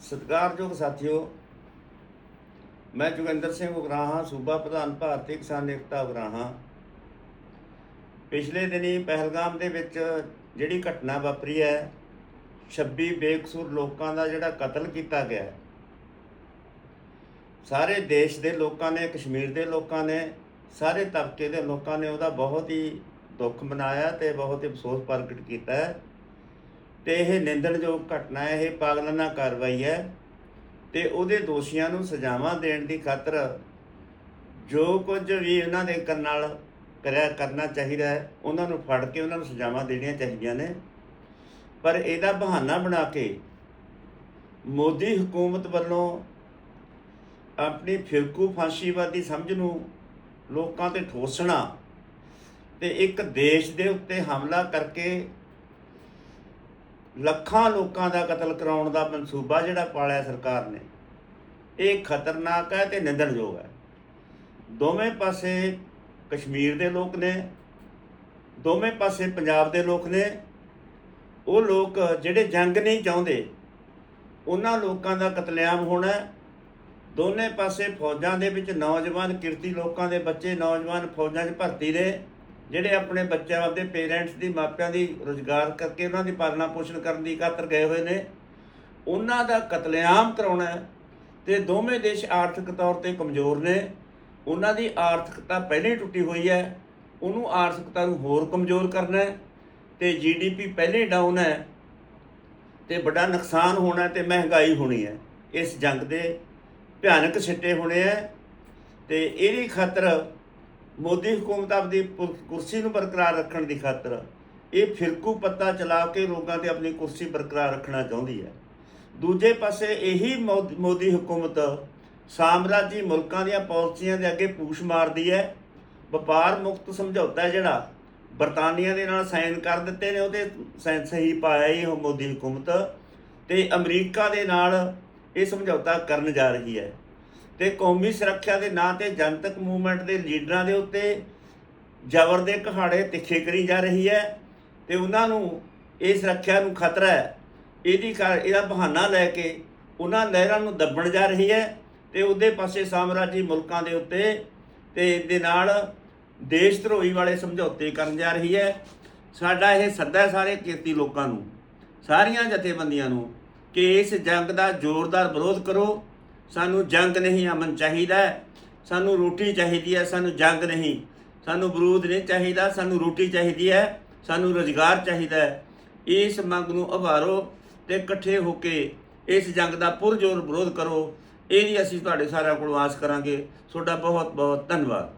ਸਤਿਕਾਰਯੋਗ ਸਾਥੀਓ, ਮੈਂ ਜੋਗਿੰਦਰ ਸਿੰਘ ਉਗਰਾਹਾਂ, ਸੂਬਾ ਪ੍ਰਧਾਨ ਭਾਰਤੀ ਕਿਸਾਨ ਏਕਤਾ ਉਗਰਾਹਾਂ। ਪਿਛਲੇ ਦਿਨੀ ਪਹਿਲਗਾਮ ਦੇ ਵਿੱਚ ਜਿਹੜੀ ਘਟਨਾ ਵਾਪਰੀ ਹੈ 26 ਬੇਕਸੂਰ ਲੋਕਾਂ ਦਾ ਜਿਹੜਾ ਕਤਲ ਕੀਤਾ ਗਿਆ ਸਾਰੇ ਦੇਸ਼ ਦੇ ਲੋਕਾਂ ਨੇ, ਕਸ਼ਮੀਰ ਦੇ ਲੋਕਾਂ ਨੇ, ਸਾਰੇ ਤਬਕੇ ਦੇ ਲੋਕਾਂ ਨੇ ਉਹਦਾ ਬਹੁਤ ਹੀ ਦੁੱਖ ਮਨਾਇਆ ਤੇ ਬਹੁਤ ਹੀ ਅਫਸੋਸ ਪ੍ਰਗਟ ਕੀਤਾ ਹੈ। ਤੇ ਇਹ ਨਿੰਦਣਯੋਗ ਘਟਨਾ ਹੈ, ਇਹ ਪਾਗਲਾਨਾ ਕਾਰਵਾਈ ਹੈ ਤੇ ਉਹਦੇ ਦੋਸ਼ੀਆਂ ਨੂੰ ਸਜ਼ਾਵਾਂ ਦੇਣ ਦੀ ਖਾਤਰ ਜੋ ਕੁਝ ਵੀ ਉਹਨਾਂ ਦੇ ਕਰਨ ਨਾਲ ਕਰਿਆ, ਕਰਨਾ ਚਾਹੀਦਾ ਹੈ, ਉਹਨਾਂ ਨੂੰ ਫੜ ਕੇ ਉਹਨਾਂ ਨੂੰ ਸਜ਼ਾਵਾਂ ਦੇਣੀਆਂ ਚਾਹੀਦੀਆਂ ਨੇ। ਪਰ ਇਹਦਾ ਬਹਾਨਾ ਬਣਾ ਕੇ ਮੋਦੀ ਹਕੂਮਤ ਵੱਲੋਂ ਆਪਣੀ ਫਿਰਕੂ ਫਾਂਸੀਵਾਦੀ ਸਮਝ ਨੂੰ ਲੋਕਾਂ ਤੇ ਠੋਸਣਾ ਤੇ ਇੱਕ ਦੇਸ਼ ਦੇ ਉੱਤੇ ਹਮਲਾ ਕਰਕੇ ਲੱਖਾਂ ਲੋਕਾਂ ਦਾ ਕਤਲ ਕਰਾਉਣ ਦਾ ਮਨਸੂਬਾ ਜਿਹੜਾ ਪਾਲਿਆ ਸਰਕਾਰ ਨੇ, ਇਹ ਖਤਰਨਾਕ ਹੈ ਤੇ ਨਿੰਦਣਯੋਗ ਹੈ। ਦੋਵੇਂ ਪਾਸੇ ਕਸ਼ਮੀਰ ਦੇ ਲੋਕ ਨੇ, ਦੋਵੇਂ ਪਾਸੇ ਪੰਜਾਬ ਦੇ ਲੋਕ ਨੇ, ਉਹ ਲੋਕ ਜਿਹੜੇ ਜੰਗ ਨਹੀਂ ਚਾਹੁੰਦੇ, ਉਹਨਾਂ ਲੋਕਾਂ ਦਾ ਕਤਲੇਆਮ ਹੋਣਾ ਦੋਨੇ ਪਾਸੇ ਫੌਜਾਂ ਦੇ ਵਿੱਚ ਨੌਜਵਾਨ ਕਿਰਤੀ ਲੋਕਾਂ ਦੇ ਬੱਚੇ ਨੌਜਵਾਨ ਫੌਜਾਂ 'ਚ ਭਰਤੀ ਨੇ। ਜਿਹੜੇ ਆਪਣੇ ਬੱਚਿਆਂ ਆਪਦੇ ਪੇਰੈਂਟਸ ਦੀ, ਮਾਪਿਆਂ ਦੀ ਰੋਜ਼ਗਾਰ ਕਰਕੇ ਉਹਨਾਂ ਦੀ ਪਾਲਣਾ ਪੋਸ਼ਣ ਕਰਨ ਦੀ ਖਾਤਰ ਗਏ ਹੋਏ ਨੇ, ਉਹਨਾਂ ਦਾ ਕਤਲੇਆਮ ਕਰਾਉਣਾ ਹੈ ਤੇ ਦੋਵੇਂ ਦੇਸ਼ ਆਰਥਿਕ ਤੌਰ ਤੇ ਕਮਜ਼ੋਰ ਨੇ, ਉਹਨਾਂ ਦੀ ਆਰਥਿਕਤਾ ਪਹਿਲਾਂ ਹੀ ਟੁੱਟੀ ਹੋਈ ਹੈ, ਉਹਨੂੰ ਆਰਥਿਕਤਾ ਨੂੰ ਹੋਰ ਕਮਜ਼ੋਰ ਕਰਨਾ ਹੈ ਤੇ ਜੀਡੀਪੀ ਪਹਿਲੇ ਡਾਊਨ ਹੈ ਤੇ ਬੜਾ ਨੁਕਸਾਨ ਹੋਣਾ ਹੈ ਤੇ ਮਹਿੰਗਾਈ ਹੋਣੀ ਹੈ, ਇਸ ਜੰਗ ਦੇ ਭਿਆਨਕ ਸਿੱਟੇ ਹੋਣੇ ਹੈ ਤੇ ਇਹਦੀ ਖਾਤਰ ਮੋਦੀ ਹਕੂਮਤ ਆਪਦੀ ਪੁਰ- ਕੁਰਸੀ ਨੂੰ ਬਰਕਰਾਰ ਰੱਖਣ ਦੀ ਖਾਤਰ ਇਹ ਫਿਰਕੂ ਪੱਤਾ ਚਲਾ ਕੇ ਲੋਕਾਂ ਤੇ ਆਪਣੀ ਕੁਰਸੀ ਬਰਕਰਾਰ ਰੱਖਣਾ ਚਾਹੁੰਦੀ ਹੈ। ਦੂਜੇ ਪਾਸੇ ਇਹੀ ਮੋ- ਮੋਦੀ ਹਕੂਮਤ ਸਾਮਰਾਜੀ ਮੁਲਕਾਂ ਦੀਆਂ ਪਾਲਿਸੀਆਂ ਦੇ ਅੱਗੇ ਪੂਛ ਮਾਰਦੀ ਹੈ। ਵਪਾਰ ਮੁਕਤ ਸਮਝੌਤਾ ਜਿਹੜਾ ਬਰਤਾਨੀਆ ਦੇ ਨਾਲ ਸਾਈਨ ਕਰ ਦਿੱਤੇ ਨੇ ਉਹਦੇ ਸਾਈਨ ਸਹੀ ਪਾਇਆ ਹੀ ਉਹ ਮੋਦੀ ਹਕੂਮਤ ਤੇ ਅਮਰੀਕਾ ਦੇ ਨਾਲ ਇਹ ਸਮਝੌਤਾ ਕਰਨ ਜਾ ਰਹੀ ਹੈ। ਤੇ ਕੌਮੀ ਸੁਰੱਖਿਆ ਦੇ ਨਾਂ ਤੇ ਜਨਤਕ ਮੂਵਮੈਂਟ ਦੇ ਲੀਡਰਾਂ ਦੇ ਉੱਤੇ ਜ਼ਬਰ ਦੇ ਕਹਾੜੇ ਤਿੱਖੇ ਕਰੀ ਜਾ ਰਹੀ ਹੈ ਤੇ ਉਹਨਾਂ ਨੂੰ ਇਹ ਸੁਰੱਖਿਆ ਨੂੰ ਖਤਰਾ ਹੈ। ਇਹਦੀ ਕਾ- ਇਹਦਾ ਬਹਾਨਾ ਲੈ ਕੇ ਉਹਨਾਂ ਲਹਿਰਾਂ ਨੂੰ ਦੱਬਣ ਜਾ ਰਹੀ ਹੈ ਤੇ ਉਹਦੇ ਪਾਸੇ ਸਾਮਰਾਜੀ ਮੁਲਕਾਂ ਦੇ ਉੱਤੇ ਤੇ ਇਹਦੇ ਨਾਲ ਦੇਸ਼ ਧਰੋਹੀ ਵਾਲੇ ਸਮਝੌਤੇ ਕਰਨ ਜਾ ਰਹੀ ਹੈ। ਸਾਡਾ ਇਹ ਸੱਦਾ ਸਾਰੇ ਖੇਤੀ ਲੋਕਾਂ ਨੂੰ, ਸਾਰੀਆਂ ਜਥੇਬੰਦੀਆਂ ਨੂੰ ਕਿ ਇਸ ਜੰਗ ਦਾ ਜ਼ੋਰਦਾਰ ਵਿਰੋਧ ਕਰੋ ਸਾਨੂੰ ਜੰਗ ਨਹੀਂ ਅਮਨ ਚਾਹੀਦਾ। ਹੈ। ਸਾਨੂੰ ਰੋਟੀ ਚਾਹੀਦੀ ਹੈ, ਸਾਨੂੰ ਜੰਗ ਨਹੀਂ। ਸਾਨੂੰ ਬਰੂਦ ਨਹੀਂ ਚਾਹੀਦਾ, ਸਾਨੂੰ ਰੋਟੀ ਚਾਹੀਦੀ ਹੈ, ਸਾਨੂੰ ਰੋਜ਼ਗਾਰ ਚਾਹੀਦਾ ਹੈ। ਇਸ ਮੰਗ ਨੂੰ ਉਭਾਰੋ ਤੇ ਇਕੱਠੇ ਹੋ ਕੇ ਇਸ ਜੰਗ ਦਾ ਪੁਰਜੋਰ ਵਿਰੋਧ ਕਰੋ। ਇਹਦੀ ਅਸੀਂ ਤੁਹਾਡੇ ਸਾਰਿਆਂ ਕੋਲੋਂ ਆਸ ਕਰਾਂਗੇ। ਤੁਹਾਡਾ ਬਹੁਤ ਬਹੁਤ ਧੰਨਵਾਦ।